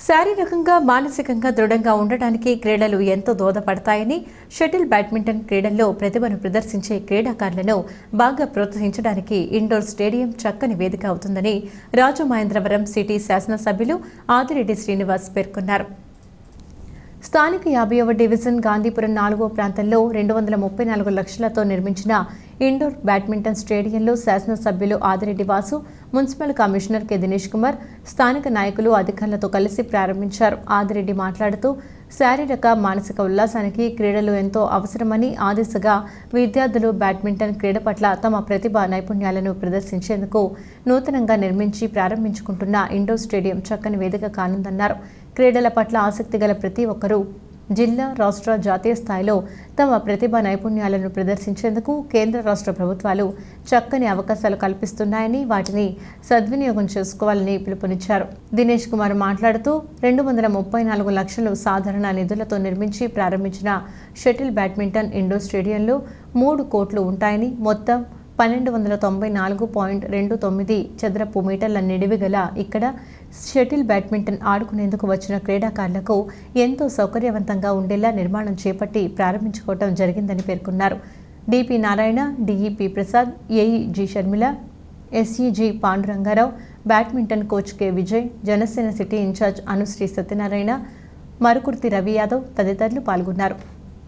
శారీరకంగా మానసికంగా దృఢంగా ఉండటానికి క్రీడలు ఎంతో దోహదపడతాయని షటిల్ బ్యాడ్మింటన్ క్రీడల్లో ప్రతిభను ప్రదర్శించే క్రీడాకారులను బాగా ప్రోత్సహించడానికి ఇండోర్ స్టేడియం చక్కని వేదిక అవుతుందని రాజమహేంద్రవరం సిటీ శాసనసభ్యులు ఆదిరెడ్డి శ్రీనివాస్ పేర్కొన్నారు. స్థానిక యాభైవ డివిజన్ గాంధీపురం నాలుగో ప్రాంతంలో రెండు వందల ముప్పై నాలుగు లక్షలతో నిర్మించిన ఇండోర్ బ్యాడ్మింటన్ స్టేడియంలో శాసనసభ్యులు Adireddy Vasu municipal commissioner K. Dinesh Kumar స్థానిక నాయకులు అధికారులతో కలిసి ప్రారంభించారు. ఆదిరెడ్డి మాట్లాడుతూ శారీరక మానసిక ఉల్లాసానికి క్రీడలు ఎంతో అవసరమని ఆ దిశగా విద్యార్థులు బ్యాడ్మింటన్ క్రీడ పట్ల తమ ప్రతిభ నైపుణ్యాలను ప్రదర్శించేందుకు నూతనంగా నిర్మించి ప్రారంభించుకుంటున్న ఇండోర్ స్టేడియం చక్కని వేదిక కానుందన్నారు. క్రీడల పట్ల ఆసక్తి గల ప్రతి ఒక్కరూ జిల్లా రాష్ట్ర జాతీయ స్థాయిలో తమ ప్రతిభ నైపుణ్యాలను ప్రదర్శించేందుకు కేంద్ర రాష్ట్ర ప్రభుత్వాలు చక్కని అవకాశాలు కల్పిస్తున్నాయని వాటిని సద్వినియోగం చేసుకోవాలని పిలుపునిచ్చారు. దినేష్ కుమార్ మాట్లాడుతూ రెండు వందల ముప్పై నాలుగు లక్షలు సాధారణ నిధులతో నిర్మించి ప్రారంభించిన షటిల్ బ్యాడ్మింటన్ ఇండోర్ స్టేడియంలో మూడు కోట్లు ఉంటాయని మొత్తం పన్నెండు వందల తొంభై నాలుగు పాయింట్ రెండు తొమ్మిది చదరపు మీటర్ల నిడివి గల ఇక్కడ షటిల్ బ్యాడ్మింటన్ ఆడుకునేందుకు వచ్చిన క్రీడాకారులకు ఎంతో సౌకర్యవంతంగా ఉండేలా నిర్మాణం చేపట్టి ప్రారంభించుకోవడం జరిగిందని పేర్కొన్నారు. DP Narayana DEP Prasad AEG Sharmila SEG Pandurangarao badminton coach K Vijay Janasena city incharge Anushri Satyanarayana Marukurthi Ravi Yadav తదితరులు పాల్గొన్నారు.